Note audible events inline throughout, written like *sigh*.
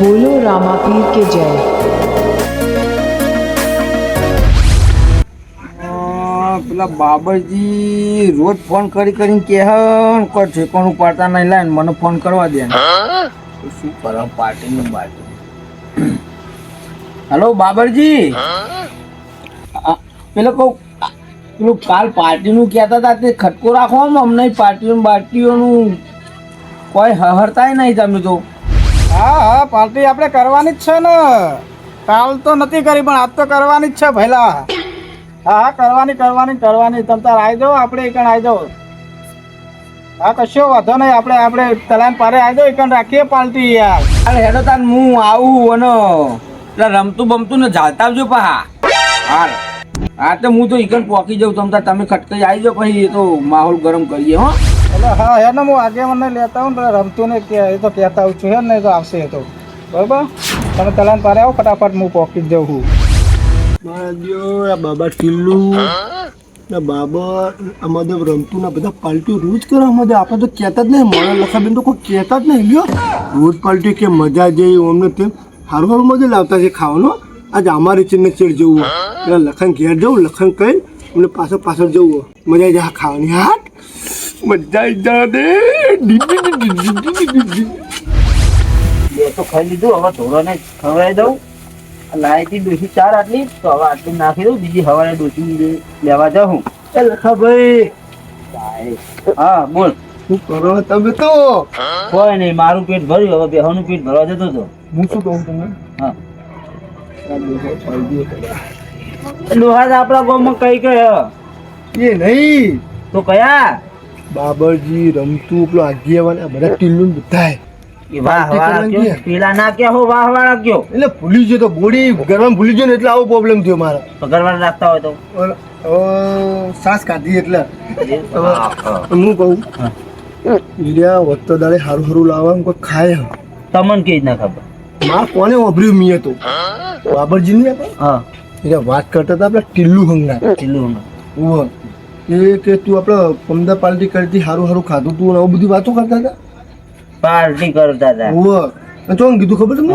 બોલો રામાપીર કે જય. પેલા બાબરજી રોજ ફોન કરી કરીને કે કોઈ ઠેકાણું પાડતા નહીં લાય મને ફોન કરવા દે. શું કરો પાર્ટીનું બાટી? હલો બાબરજી? પેલો કહું પેલું કાલ પાર્ટીનું કહેતા હતા તે ખટકો રાખવામાં અમને પાર્ટીનું બાટીઓનું કોઈ હહરતાય નહીં તમે તો. હા હા, પાર્ટી આપણે કરવાની જ છે ને. કાલ તો નથી કરી, પણ આજ તો કરવાની જ છે ભઈલા. હા હા, કરવાની કરવાની કરવાની. તમે તાર આવી જાઓ, આપણે એકણ આવી જાઓ. હા, કશો વાંધો નહીં, આપણે આપણે તલાન પારે આવી જાઓ એકણ રાખીએ પાર્ટી યાર. અરે, હેડો તાન, હું આવું અને એટલે રમતું બમતું ને જાતા આવજો પા. હાલ. હા, તો હું તો એકણ પોકી જાઉં. તમતા તમે ખટકાઈ આવી જાઓ, પછી એ તો માહોલ ગરમ કરીએ, હો. એટલે હા હે ને હું આગે મને લેતા આવું ને રમતો ને કે, એ તો કહેતા આવું છું હે ને તો આવશે એ તો. બરાબર? તમે તલાન પારે આવો ફટાફટ, હું પોકી જઉં છું. મારા આ બાબા ટીલ્લુ ને બાબા અમારે રમતું ના બધા પાલટી રોજ કરે અમારે. આપણે તો કહેતા જ નહીં મારા લખાબેન તો કોઈ કહેતા જ નહીં, લ્યો. રોજ પાલટી કે મજા જઈ અમને તેમ સારું સારું મજા લાવતા છે ખાવાનું. આજે અમારે ચીને ચેડ જવું એટલે લખન ઘેર જવું લખન કહી અમને પાછળ પાછળ જવું મજા જાય ખાવાની હાટ મજા જાને. તો ખાઈ લીધું હવે ધોરણે ખવડાવી દઉં. લાયતી ડોસી ચાર આટલી તો હવે આટલી નાખી દઉં બીજી હવાને ડોસી લેવા જાઉં. એ હા બોલ. શું કરો તમે તો? કોઈ નહીં મારું પેટ ભર્યું હવે બેહવાનું પેટ ભરવા જતો હતો. હું શું કહું તમે હા. લોહાદ આપણા ગામમાં કઈ કયો? એ નહીં. તો કયા? બાબરજી રમતું પેલો આગેવાન આ બધા ટીલ્લું બધા પેલા ના હો વાહ વાળા કયો એટલે ભૂલી ગયો તો બોડી ગરમ ભૂલી ગયો ને એટલે આવો પ્રોબ્લેમ થયો મારે. પગારવાળા રાખતા હોય તો. સાસ કાઢી એટલે. હું કહું ઈર્યા વધતો દાડે સારું સારું લાવવા કોઈ ખાય તમને કેવી રીતના ખબર? માર કોને વાપર્યું? મી હતો બાબરજી નહીં હા. એટલે વાત કરતા હતા આપણા ટીલ્લુ હંગના ચીલું ઉવ્વ. એ કે તું આપણે પમદા પાર્ટી કરતી હારું હારું ખાધું તું આવું બધી વાતો કરતા હતા? પાર્ટી કરતા હતા. ઉવ્વ. તો કીધું ખબર તમને?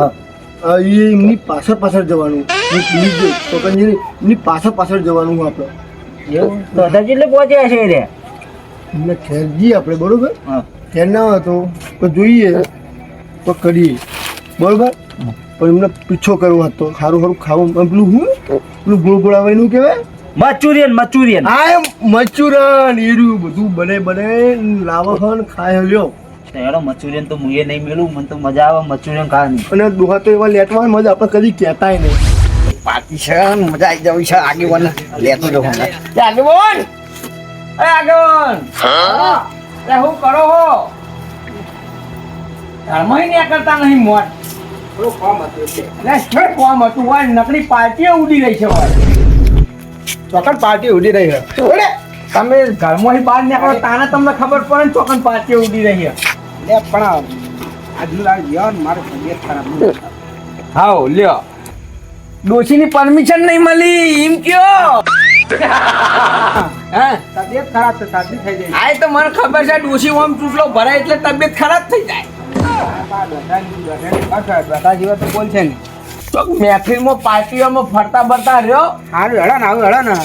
એ એમની પાછળ પાછળ જવાનું. જે એમની પાછળ પાછળ જવાનું હું આપણે તો કેટલે પહોંચ્યા છે રે? એમને ખેર જઈએ આપણે બરોબર? હા. ઘેર ના હોય તો તો જોઈએ તો કરીએ. બરોબર? પણ એમને પીછો કરવો હતો. સારું સારું ખાવું. પેલું હું? પેલું ગોળ ગોળ આવે એનું કહેવાય મચુરિયન મચુરિયન. આ મચુરન એરું બધું બને બને લાવો હન ખાય લ્યો. હેડો મચુરિયન તો મુએ નહીં મેલું મને તો મજા આવે મચુરિયન ખાવાની. અને દુહા તો એવા લેટવા મજા આપણે કદી કહેતાય નહીં. પાર્ટી છે મજા આવી જવી છે આગેવાન લેતો જવું આગેવાન! એ આગેવાન! હા? એ હું કરો હો? ધર્મય ને કરતા નહીં મોટ થોડું કામ હતું એટલે. કોમ હતું? હોય નકલી પાર્ટી ઉડી રહી છે હોય ચોકન પાર્ટી ઉડી રહી છે તમે ઘરમાંથી બહાર નીકળો તાને તમને ખબર પડે ને ચોકન પાર્ટી ઉડી રહી છે લે પણ આજનું આ ગયો ને તબિયત ખરાબ હાઉ લ્યો ડોશીની પરમિશન નહીં મળી એમ કયો હા તબિયત ખરાબ છે સાચી થઈ જાય આ તો મને ખબર છે ડોશી ઓમ ભરાય એટલે તબિયત ખરાબ થઈ જાય બધા જેવા તો બોલ છે ને તો મહેફિલમાં પાર્ટીઓમાં ફરતા ફરતા રહ્યો. હારું હેડો ને આવું હેડો ને.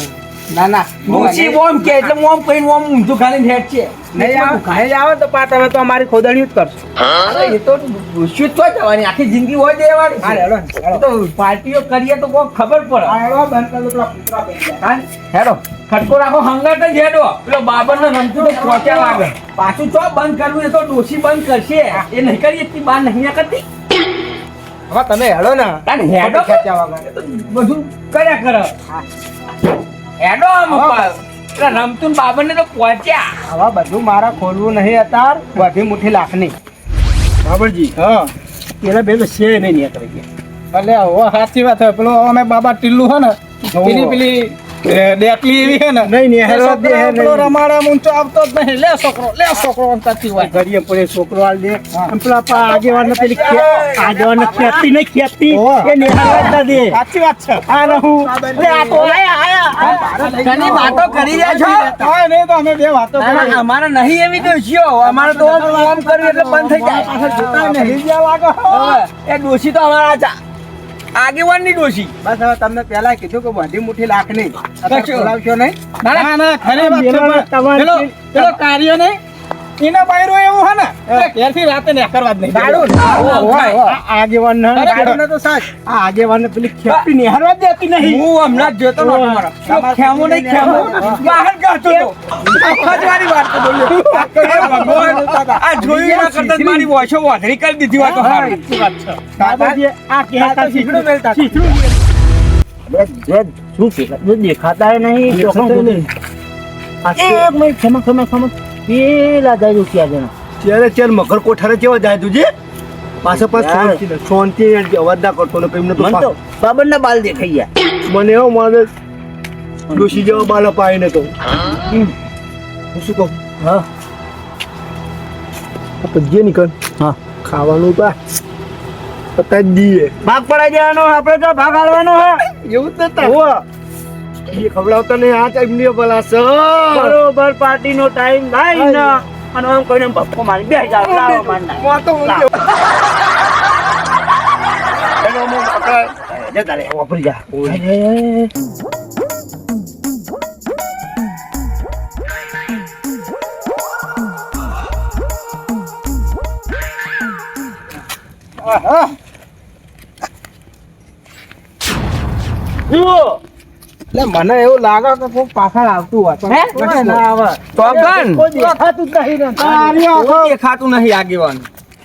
ના ના. ડોશી ઓમ કે એટલે ઓમ કહીને ઓમ ઊંધું ખાલી હેડ છે. નહીં આવે નહીં આવે તો પા તમે તો અમારી ખોદણી જ કરશો. અરે એ તો ડોશી તો જવાની આખી જિંદગી હોય દેવાની હા હેડો તો પાર્ટીઓ કરીએ તો કોઈ ખબર પડે. હા, હેડો બંધ કરો પેલા કૂતરા હા, હેડો. ખટકો રાખો હંગાત જ હેડો. પેલો બાબર ને રમતું તો પહોંચ્યા લાગે. પાછું ચો બંધ કરવું એ તો ડોસી બંધ કરશે. એ નહીં કરીએ બાર નહીં કરતી હવે તમે હેડો ને. તાન હેડો બધું કર્યા કરે. હેડો આમ રમતું ને તો પહોંચ્યા. હવે બધું મારા ખોલવું નહીં અતાર બધી મુઠ્ઠી લાખની. બાબરજી હા. પેલા બે તો છે નહીં નીકળી ગયા. એટલે હવે સાચી વાત હોય. પેલો અમે બાબા ટીલ્લું હે ને પેલી પેલી એ ડેકલી એવી હે ને. નહીં, નહીં, હેરો દે, હે, નહીં. રમાડે ઊંચો આવતો જ નહીં. લે છોકરો લે છોકરો આમ કરતી હોય. ઘડીએ પડે છોકરો હાલ દે. આમ પેલા પા આગેવાન પેલી ખે- આગેવાન ખેતી નહીં ખેતી એ નિહાળવા જ દે. સાચી વાત છે. આ રહું લે આ તો આયા આયા ઘણી વાતો કરી રહ્યા છો? હા નહીં તો અમે બે વાતો કરી અમારે નહીં એવી અમારે તો ઓમ ઓમ કર્યું એટલે બંધ થઈ જાય. પાછળ જોતા નહીં. લાગો એ ડોશી તો અમારા આગેવાનની ડોશી. બસ હવે તમને પહેલા કીધું કે બધી મુઠ્ઠી લાખ નહીં. બોલાવશો નહીં? ના, ના ખરી પેલો કાર્ય નહીં એના બાયરો એવું હે ને? ઘેરથી રાતે ને કરવા જ નહીં. આ આગેવાન ના દાડુને તો સાચ. આ આગેવાન પેલી ખેપી નિહાળવા હરવા દેતી નહીં. હું હમણાં જ જોતો નહોતો મારો. ખેમો નહીં ખેમો. બહાર કાઢતો તો આખા વાત તો બોલ્યો. આ જોયું ના કરતા મારી વોશો વાધરી કરી દીધી વાત છે. દાદાજી આ કહેતા શીખડું. મેલતા. શું દેખાતા નહીં દેખાતા નહીં. એક મિનિટ ખમા ખમા ખમા. પેલા જાય ત્યાં જણા. ત્યારે ચાર મગર કોઠારે કેવા જાય તુજે પાછા પાછ શાંતિ શાંતિ અવાજ ના કરતો ને કઈ તો બાબર ના બાલ દેખાઈ ગયા. મને એવો મારે ડોસી જેવો બાલ અપાય ને તો હું શું કહું? હા. પજ્જે નીકળ. હા. ખાવાનું પા પતા જ દઈએ. ભાગ પડાઈ દેવાનો આપણે તો ભાગ આલવાનો હા. એવું જ હોવા. એ ખવડાવતા નહીં આ ટાઈમની ભલા સર બરોબર પાર્ટી નો ટાઈમ ભાઈ ના. અને આમ કોઈને બપ્પો મારી બે હજાર લાવો મારના હું તો ઊંઘ્યો. એનો અમુક જતા રે વાપરી જા. આહા. મને એવું લાગે કે કોઈ પાછળ આવતું હોય પણ ના આવે. તો કોઈ દેખાતું જ નહીં ને. કાર્ય દેખાતું નહીં આગેવાન.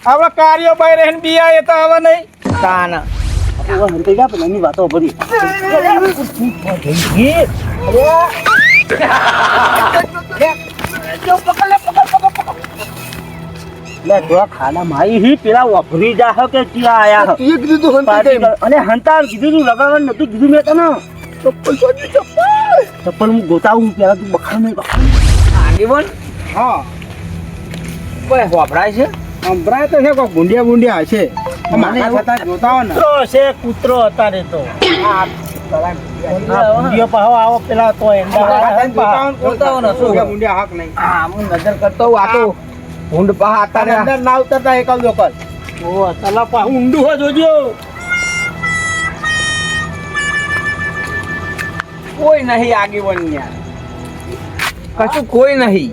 હવે કાર્ય બાય રહીને બિયા એ તો આવે નહીં. તાના. લે જો ખાના માઈ હી પેલા વફરી જા કે ક્યાં આયા અને હંતા કીધું લગાવવાનું નતું કીધું મેં તને. ચપ્પલ શોધી, ચપ્પલ. ચપ્પલ હું ગોતાવું પેલા તું બખાડ નહીં બખાડ. આગેવાન હા. કોઈ વાપરાય છે? સંભળાય તો છે કોઈ ગુંડિયા ગુંડિયા હશે. મને છતાં જોતા હોય કૂતરો છે કૂતરો અત્યારે તો. આ પાહો આવો પેલા તો એંડા વાળા હે ને પા. જોતા હોય શું? ગુંડિયા હક નહીં. હા હું નજર કરતો આ તો ભૂંડ પા અત્યારે. અંદર ના ઉતરતા એકલ તલા પા ઊંડું હો જોજો. કોઈ નહીં આગેવાન યાર કશું કોઈ નહીં.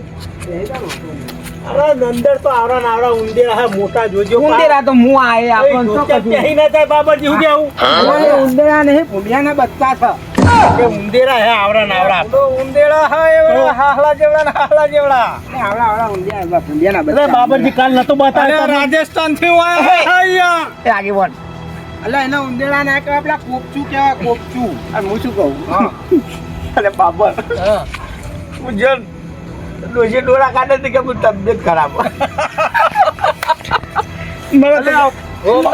નંદર તો આવડા ને આવડા ઉંદેરા હે મોટા જોજો. ઉંદેરા તો હું આયે આપણને કશું ના બાબાજી હું કેવું નહીં બચ્ચા છે. ઉંદેરા હે આવડા ને આવડા તો ઉંદેડા હા એવડા હાહલા જેવડા ને હાહલા જેવડા. આવડા આવડા ઉંડિયા ભૂંડિયાના અરે બચ્ચા. બાબાજી કાલ નતો બતાવ્યો રાજસ્થાનથી અહીંયા એ આગેવાન. અલા એના ઉંદેડા ના કહેવાય પેલા કોપચું કહેવાય કોપચું. અને હું શું કહું? અરે બાબર. હું. જન ડોશી ડોળા કાઢે તો કે હું તબિયત ખરાબ મને તો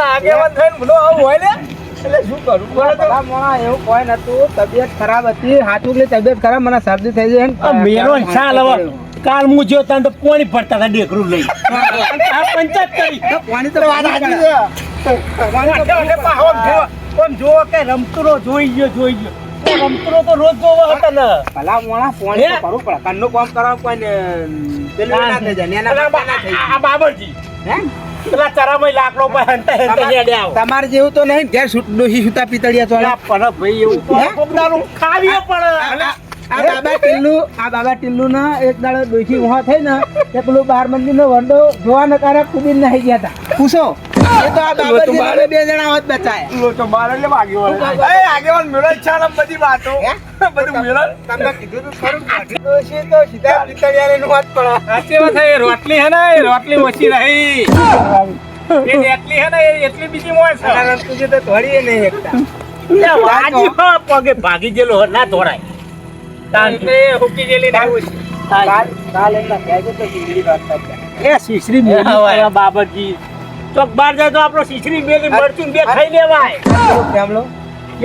આગેવાન થઈને બધો આવું હોય ને એટલે શું કરું? મને તો એવું કોઈ નતું. તબિયત ખરાબ હતી હાચું કે તબિયત ખરાબ મને શરદી થઈ જાય ને આ મેરો ચાલ હવે. કાલ હું જો તને તો પોણી પડતા હતા ડેકરું લઈ પંચાયત કરી. પાણી તો આમ જોવો કે રમતુરો જોઈ ગયો જોઈ ગયો. એ તો રોજ જોવા હતા ને. ભલા મોણા પાણી તો પડે કાનનું કામ કરવા કોઈ પેલું ના થઈ જાય નેના અને આ બાપા ના થઈ આ બાબરજી. હે? પેલા ચરામાં લાકડો પર હંતા હંતા હેડે આવો. તમારે જેવું તો નહીં ઘેર ડોહી સુતા પિતળિયા તો પણ ભાઈ એવું ખાવીએ પણ. આ બાબા ટિલ્લુ આ બાબા ટિલ્લુ ના એક દાડો ડોશી ઉહા થઈ ને તે પેલું બાર મંદિર નો વંડો જોવા ને કારણે કુબીર નાહી ગયા હતા. પૂછો રોટલી હે ને રોટલી ઓછી રહી. એટલી હે ને એટલી બીજી મોય છે. અને તો ધોળીએ નહીં એકતા. પગે ભાગી ગયેલો ના એટલે એ હુકી ગયેલી ને એવું કાલ કાલ એમના કહેજો તો જિંદગી વાત કરતા એ હવાય. પડે બાબરજી ચોક બહાર જાય તો આપણો શીશરી મેલી મરચું બે ખાઈ લેવાય. કેમલો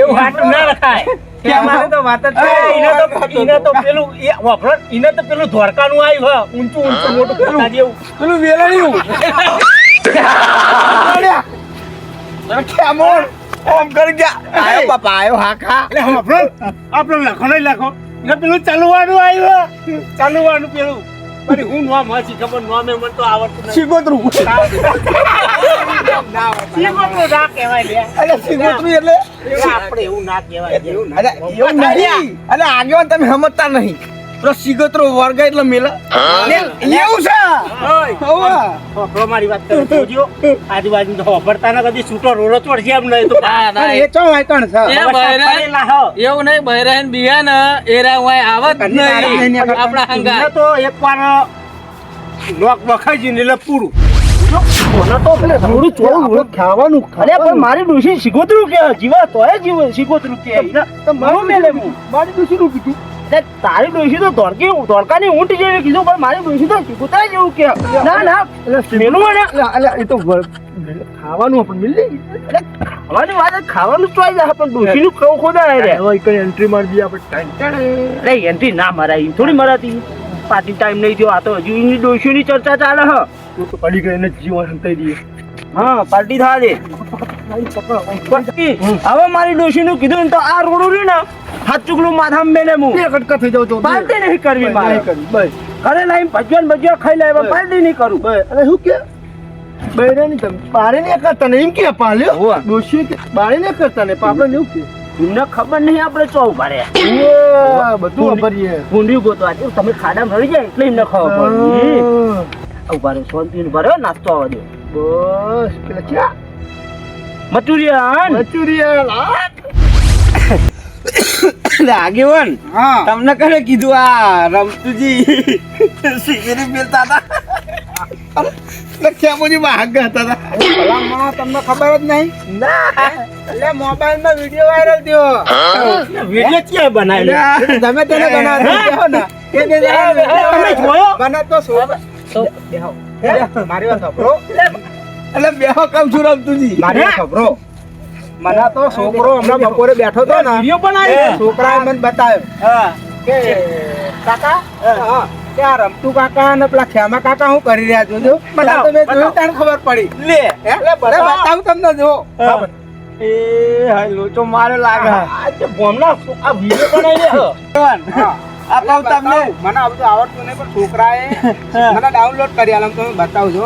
એવું હાટું ના રખાય. કે તો તો તો ધોળકાનું આવ્યું ઊંચું ઊંચું મોટું પેલું વેલણ્યું. કેમોન ઓમ કરી ગયા. આયો બાપા આયો હા ખા. એટલે વાપરો આપણો લખો નહીં લખો. એટલે પેલું ચાલવાનું આવ્યું ચાલવાનું પેલું. અરે હું નોમ હસી ખબર નોમે મને તો આવડતું નથી. સિગોતરું ના કહેવાય અરે સિગોતરું એટલે એટલે આપણે એવું ના કહેવાય એવું અરે એવું નહીં. અરે આગેવાન તમે સમજતા નહીં. પેલો સિગોતરો વર્ગ એટલે મેલા. એવું છે? હોવે. મારી વાત કરો જોજો. આજુબાજુ તો વાપરતા ના કદી છૂટો રોડો ચોડશે એમ નહીં તો એ છે પડેલા એવું નહીં બહેરાન બિયા ને એરા વાય આવત નહીં. આપણા હંગા તો એકવાર લોક વખાઈ ને એટલે પૂરું. ખાવાનું અરે પણ મારી ડોશી શીખોતરું કે જીવા તોય જીવ શીખોતરું કે. મારું મેલે હું? મારી દુસરી કીધું. એટલે તારી ડોશી તો ધોળકી ધોળકાની ઊંટ જેવી કીધું પણ મારી ડોશી તો શીખોતરા જેવું કે. ના ના મેલું અલે એ તો ખાવાનું પણ મિલ ખાવાની વાત ખાવાનું ચોઈ જાય પણ ડોશીનું ખવ ખોદાય રે. એન્ટ્રી મારી દઈએ આપણે એન્ટ્રી ના મરાય થોડી મરાતી. પાર્ટી ટાઈમ નહીં થયો. આ તો હજુ એની ડોશીની ચર્ચા ચાલે હ. તું તો પડી ગઈ એને જીવન સંતાઈ દઈએ હા પાર્ટી થવા દે હવે મારી ડોશીનું કીધું ને તો આ રોડું રહ્યું ને હાથ ચુકલું માથામાં મેલે હું કટકા થઈ જાવ છો પાર્ટી નહીં કરવી મારે. બસ. ઘરે લાઈન ભજવાન ભજવા ખાઈ લેવા. પાર્ટી નહીં કરું. બસ. અને શું કે? બૈરાની તમે બારે ને કરતા ને એમ કે પાલ્યો. ડોશી કે બારે ને કરતા ને પાપડા ને એવું કે? એમને ખબર નહીં આપણે ચો ભરે બધું ભરીએ ભૂંડી ગોતવા દે તમે ખાડામાં રડી જાય એટલે એમને ખબર પડે. ઊભા રહ્યો શાંતિ ભરે નાસ્તો આવવા દે. બસ પેલા ક્યાં મચુરિયાન! મચુરિયા આગેવાન તમને કરે કીધું આ રમતુજી? *laughs* સિગરેટ પીતા હતા. એટલે ખેમોજી ભાગ હતા? ભલા માણસ તમને ખબર જ નહીં? ના. એટલે મોબાઈલમાં વીડિયો વાયરલ થયો. વીડિયો ક્યાં બનાવેલો તમે તેને બનાવી ને. એ દે દે. તમે જોયો? મને તો સો બેહો. મારી વાત સાંભળો. એટલે બેહો કમ રમતુજી? મારી વાત સાંભળો. મને તો છોકરો હમણાં બપોરે બેઠો હતો ને. વીડિયો બનાવ્યો? છોકરાએ મને બતાવ્યો કે કાકા હા. કે આ રમતુ કાકા અને પેલા ખેમા કાકા શું કરી રહ્યા છો જો. મને તો મેં જોયું તાણ ખબર પડી. લે. હે? બતાવું. તમને જો. એ હાય લોચો મારે લાગે. આ જે બોમના આ વીડિયો બનાવ્યો હા. આ કહું તમને. મને આ આવડતું નહીં પણ છોકરાએ મને ડાઉનલોડ કરી આલમ તમે બતાવજો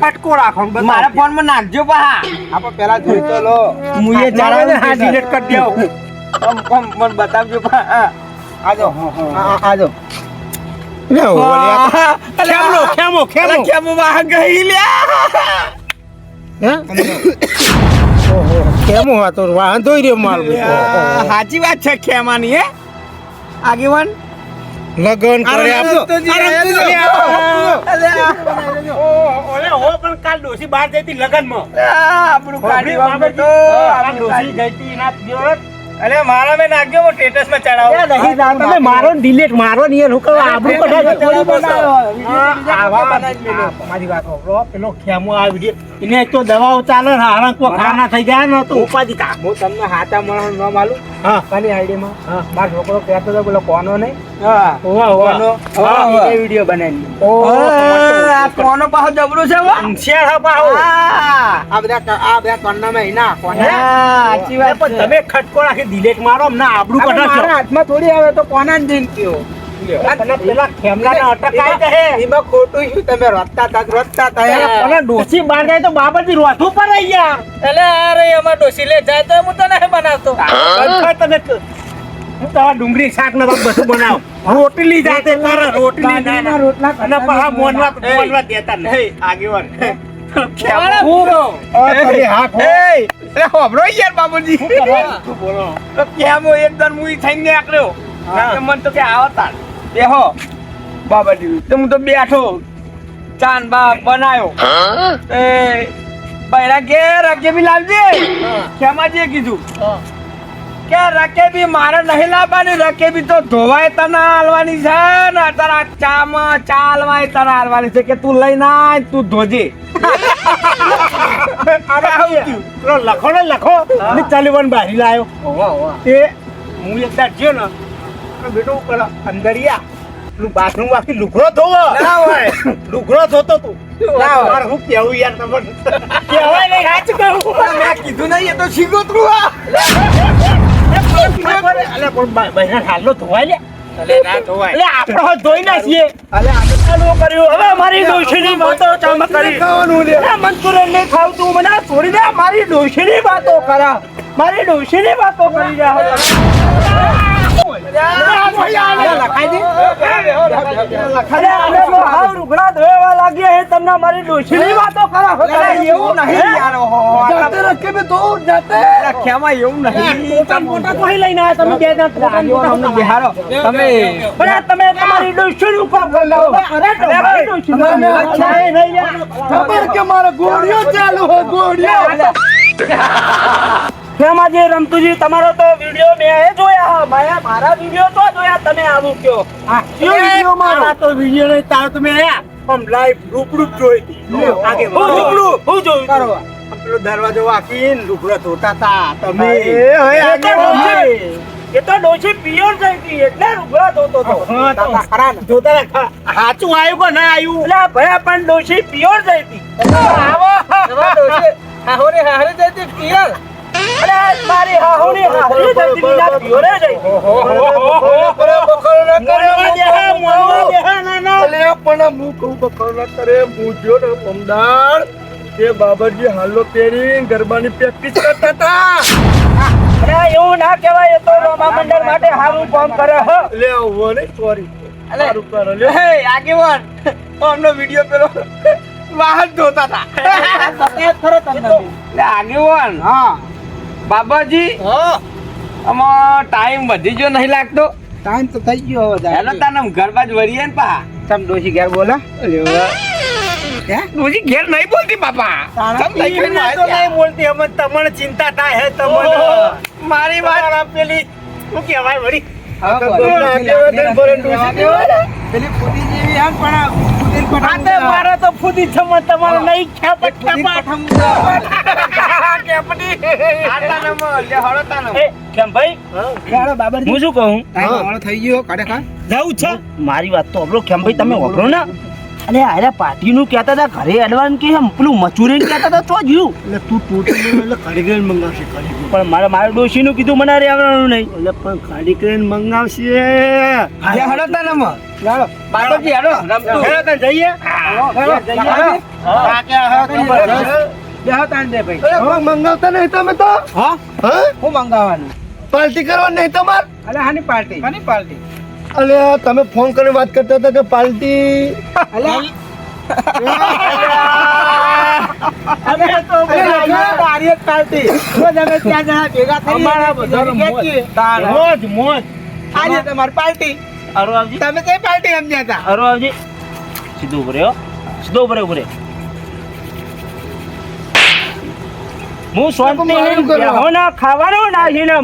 ખટકો રાખો મારા ફોનમાં નાખજો પા આપણે પેલા જોઈ તો લો. મુએ મારે હા ડિલીટ કરી દેવો કમ કમ મને બતાવજો પા આજો આજો ખેમલો ખેમો ખેમો કેમ વાહ ગઈ લ્યા કેમો હતો વાંધો રહ્યો મારો સાચી વાત છે ખેમાની હે આગેવાન લગન ઓલે હો પણ કાલ ડોસી બહાર જઈતી લગનમાં આપણું કાઢી વાળું તો કાલ ડોસી જઈતી ના દિવસ અરે મારા મેં નાખ્યો સ્ટેટસમાં ચડાવો. તમે મારો ડિલીટ મારો નહીં હું કહું આબરૂ કઢાવી થોડી બનાવો. મારી વાત સાંભળો પેલો ખેમો આ વિડિયો એને તો દવાઓ ચાલે ને હારા કો ખાના થઈ ગયા ને તો ઉપાધી કા હું તમને હાતા માણસ ન માલું હા. કાની આઈડીમાં મારો છોકરો કહેતો હતો પેલો કોનો નહીં? હા. કોનો? હા. એ વીડિયો બનાવી આ કોનો પાછો જબરું છે હો? શેર હા પાહો. આ બધા આ બધા કોના સાચી વાત તમે ખટકો રાખી ડિલીટ મારો અમને આબરૂ કઢા છો મારા હાથમાં થોડી આવે તો કોના દિન કયો પેલા ખેમલાને અટકાય કહે એમાં ખોટું શું? તમે રોતા તા રોતા તા. અને ડોસી બહાર જાય તો બાબાજી રોથું પર આવી યાર એટલે અરે એમાં ડોસી લે જાય તો હું તો બનાવતો? તમે હું તમારા ડુંગળી શાક ને બધું બનાવ. રોટલી જાતે કરે રોટલી. બાજરીના રોટલા અને પાછા મોનવા મોનવા દેતા નહીં એ, આગેવાન. હાથ એ, અરે હોભરો યાર બાબુજી. તો કેમ હોય એકદમ મુઈ થઈને નીકળ્યો? હા. તો મને તો કે આવતા. બેહો બાબાજી તો હું તો બેઠો. ચાન બા બનાયો. એ બૈરા કે રકેબી લાવજે. ખેમાજીએ કીધું. કે રકેબી મારે નહીં લાવવાની રકેબી તો ધોવાય તને હાલવાની છે ને તારા ચામાં ચાલવાય તને હાલવાની છે કે તું લઈ ના તું ધોજે. *laughs* લખો ને લખો. ને ચાલીવન બહારી લાયો. એ હું એક દાડ ગયો ને તો બેટો ઉપર અંદર પેલું બાથરૂમ વાકી લુગડો ધોવો. ના હોય. લુગડો ધોતો તું. ના શું કેવું યાર તમને? કેવાય નહીં સાચું કહું. મેં કીધું નહીં એ તો શીખોતરું આ *laughs* અલે પણ બા- બહેરા હાલો ધોવાય લે ના મારી વાતો કરી. મારી ડોશીની વાતો કરા. મારી ડોશીની વાતો કરી રહ્યા હે તમને મારી ડોશીની વાતો કરો એવું નહીં યાર જાતે જાતે રખ્યામાં એવું નહીં મોટા મોટા કોઈ લઈને આવ્યા તમે બે જણ તમે પણ તમે તમારી ગોળીઓ ચાલુ હોય, ગોળીઓ. ફેમાં જે રમતુજી? તમારો તો વીડિયો મેં જોયા માયા મારા વીડિયો તો જોયા. તમે આવું કયો? કયો વીડિયો મારો? તો વીડિયો નહીં તારો તો મેં પણ લાઈવ રૂબરૂ જોઈ આગે હું હું જોયું કરો પેલો દરવાજો વાકીને લુગડો ધોતા તા તમે. એ હવે એ એ તો ડોશી પિયોર થઈ એટલે લુગડા ધોતો તો ખરા ધોતા રાખા સાચું આવ્યું કે ના આવ્યું એટલે ભાઈ પણ ડોશી પિયોર થઈ હતી આવો. ડોશી. હાહોરે હારે જતી પિયર. અરે મારી હાહુની હાહરી થઈ હતી બીજા પિયોરે થઈ હતી. મોનવા દે હે, મોનવા દે હે, ના, ના. અલે પણ હું કહું બકર ના કરે હું ને પમદાર એ બાબરજી હાલો પહેરી ગરબાની પ્રેક્ટિસ કરતા હતા. અરે એવું ના કહેવાય તો રમા મંડળ માટે સારું કામ કરે હો. લે આવો ને સોરી અલે સારું લે હે આગેવાન. તો અમનો વિડિયો પેલો વાહન ધોતા હતા. સફેદ ખરો તમને. એટલે આગેવાન હા. બાબાજી આમાં ટાઈમ વધી ગયો નહીં લાગતો. ટાઈમ તો થઈ ગયો હવે હેલો તાને ઘર બાજ વરીએ ને પા. તમ ડોશી ઘેર બોલા. ડોશી ઘેર નહીં બોલતી બાપા. તમ તો. નહીં બોલતી અમે તમને ચિંતા થાય હે તમને. મારી વાત પેલી શું કહેવાય વળી. પેલી ફૂટી જેવી આમ પણ તો મારે તો ફૂદી છમ તમારો નહીં ખેપટ ખેપટ આતા આટાનમ લે હળતા તાનમ એ કેમ ભાઈ? હું. શું કહું? મોડો થઈ ગયો કાઢે ખા. જાઉં છે. મારી વાત તો અબરો કેમ ભાઈ તમે વપરો ને. અરે અરે પાર્ટી નું કહેતા હતા ઘરે એડવાન્સ કે એમ પેલું મચુરિયન કહેતા હતા તો જ્યું એટલે તું ટોટલ એટલે કારીગર મંગાવશે પણ મારે મારા ડોશી નું કીધું મને રહેવાનું નહીં. એટલે પણ કારીગર મંગાવશે. લે હળો તાનમ હેડો બાબાજી હેડો રમતું. હેડો તને જઈએ? હેડો જઈએ. હા, કે હા, જબરજસ્ત. તાન દે ભાઈ. અરે મંગાવતા નહીં તમે તો? હા? હા? હું મંગાવવાનું? પાર્ટી કરવા નહીં તમાર? અલે હાની પાર્ટી. હાની પાર્ટી. અલે તમે ફોન કરીને વાત કરતા હતા કે પાલટી? તમે કઈ પાર્ટી સમજ્યા હતા? સીધું ઉભરે હો સીધો ઉભરે ઉભરે હું શાંતિ મારું ના હો ના ખાવાનું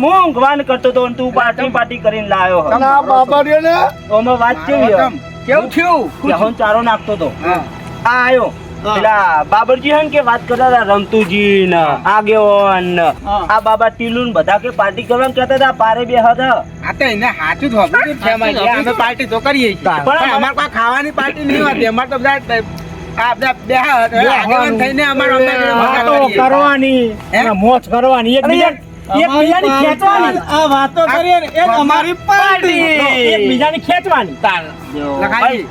હું ઊંઘવાન કરતો તો તું પાર્ટી પાર્ટી કરીને લાયો હો. અને બાબા રે ને ઓમે વાત કેવી કેવું થયું? બેહોન ચારો નાખતો તો. આ આયો. પેલા બાબરજી હે કે વાત કરતા હતા રમતુજી ને આગેવાન. આ બાબા ટીલુ ને બધા કે પાર્ટી કરવાનું કહેતા હતા પારે બે હતા. આ તો એને સાચું જ હોતું અમે પાર્ટી તો કરીએ પણ પણ અમારે કોઈ ખાવાની પાર્ટી નહીં હોતી. અમારે તો બધા આ બધા બેહા હતા. આગેવાન થઈને અમારે વાતો કરવાની? મોજ કરવાની. એક બીજા એક બીજાની ખેંચવાની. આ વાતો કરીએ ને એ અમારી પાર્ટી. એક બીજાની ખેંચવાની. લખાજી,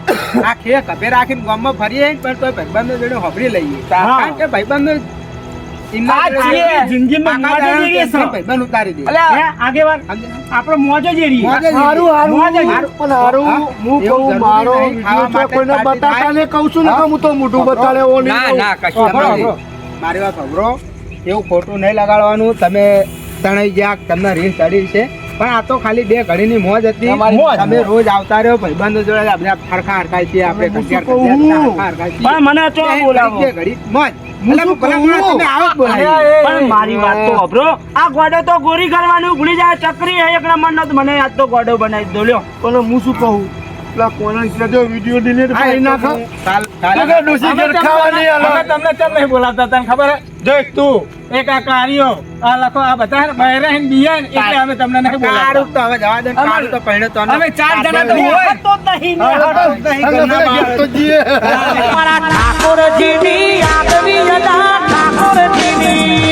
આ ખે કભે રાખીને ગામમાં ફરીએ ને પણ તોય ભાઈબંધો જોડે હોભળી લઈએ. હા. કારણ કે ભાઈબંધો જિંદગીમાં મોજ જ દાડાનો એવી છે. ટેન્શન ભાઈબંધ ઉતારી દે. હે, આગેવાન? સમજ્યા? આપણો મોજ જ એરી મોજ જ એરી. હારું હારું. પણ હારું હું કહું મારો નહીં. ખાવા વીડિયો છે માટે કોઈને બતાતા ને કહું છું ને હું? તો મોઢું બતાડે એવો ના ના કશું મારી વાત સાંભળો એવું ખોટું નહીં લગાડવાનું. તમે તણાઈ ગયા તમને રીલ ચડી છે. પણ આ તો ખાલી બે ઘડીની મોજ હતી. મોજ. તમે રોજ આવતા રહ્યો ભાઈબંધો જોડે આપણે હરખા હરખાય છીએ આપણે. પણ મને તો બોલાવો. ઘડી મોજ. પણ મારી વાત તો અભરો આ ગોડો તો ગોરી કરવાનું ભૂલી જાય ચકરી હે એક નંબર નો મને આજ તો ગોડો બનાવી દો લ્યો. પણ હું શું કહું? પેલા કોને કહેજો વીડિયો ડિલીટ કરી નાખો કાલે- ડોસી ઘેર ખાવા. નહીં આલો. અમે તમને કેમ નહીં બોલાવતા તને ખબર હે? જોઈ તું. એક આ કાર્યો. આ લખો આ બધા હે બિયાન બહેરે હે ને એટલે અમે તમને નહીં કાળું તો હવે જવા દે કાળું તો પહેણે તો અમે ચાર જણા તો હોય. તો નહીં નહીં ને હટો જ નહીં. ઘરના બહાર. ઠાકોરજીની અદા ઠાકોરજીની.